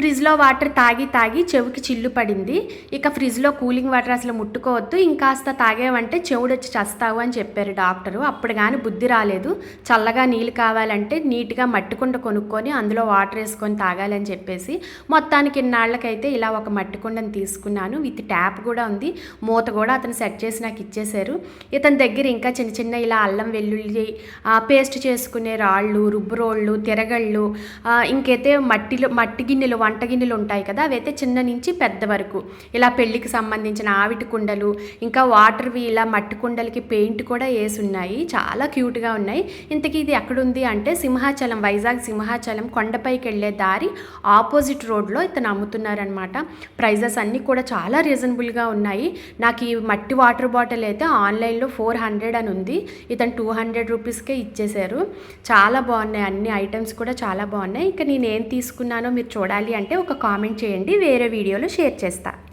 ఫ్రిడ్జ్లో వాటర్ తాగి తాగి చెవికి చిల్లు పడింది. ఇక ఫ్రిడ్జ్లో కూలింగ్ వాటర్ అసలు ముట్టుకోవద్దు ఇంకాస్త తాగేవంటే చెవుడు వచ్చి చస్తావు అని చెప్పారు డాక్టరు. అప్పుడు కానీ బుద్ధి రాలేదు. చల్లగా నీళ్ళు కావాలంటే నీట్గా మట్టి కుండ కొనుక్కొని అందులో వాటర్ వేసుకొని తాగాలని చెప్పేసి మొత్తానికి ఇన్నాళ్ళకైతే ఇలా ఒక మట్టి కుండని తీసుకున్నాను. విత్ ట్యాప్ కూడా ఉంది. మూత కూడా అతను సెట్ చేసి నాకు ఇచ్చేశారు. ఇతని దగ్గర ఇంకా చిన్న చిన్న ఇలా అల్లం వెల్లుల్లి పేస్ట్ చేసుకునే రాళ్ళు రుబ్బు రోళ్ళు తిరగళ్ళు ఇంకైతే మట్టిలో మట్టి గిన్నెలు వంటగిన్నెలు ఉంటాయి కదా అవైతే చిన్న నుంచి పెద్ద వరకు. ఇలా పెళ్ళికి సంబంధించిన ఆవిటి కుండలు ఇంకా వాటర్వి ఇలా మట్టి కుండలకి పెయింట్ కూడా వేసి ఉన్నాయి చాలా క్యూట్గా ఉన్నాయి. ఇంతకీ ఇది ఎక్కడుంది అంటే సింహాచలం వైజాగ్ సింహాచలం కొండపైకి వెళ్ళే దారి ఆపోజిట్ రోడ్లో ఇతను అమ్ముతున్నారనమాట. ప్రైజెస్ అన్నీ కూడా చాలా రీజనబుల్గా ఉన్నాయి. నాకు ఈ మట్టి వాటర్ బాటిల్ అయితే ఆన్లైన్లో ఫోర్ హండ్రెడ్ అని ఉంది. ఇతను టూ హండ్రెడ్ రూపీస్కే ఇచ్చేశారు. చాలా బాగున్నాయి. అన్ని ఐటమ్స్ కూడా చాలా బాగున్నాయి. ఇంకా నేను ఏం తీసుకున్నానో మీరు చూడాలి అంటే ఒక కామెంట్ చేయండి వేరే వీడియోలో షేర్ చేస్తాను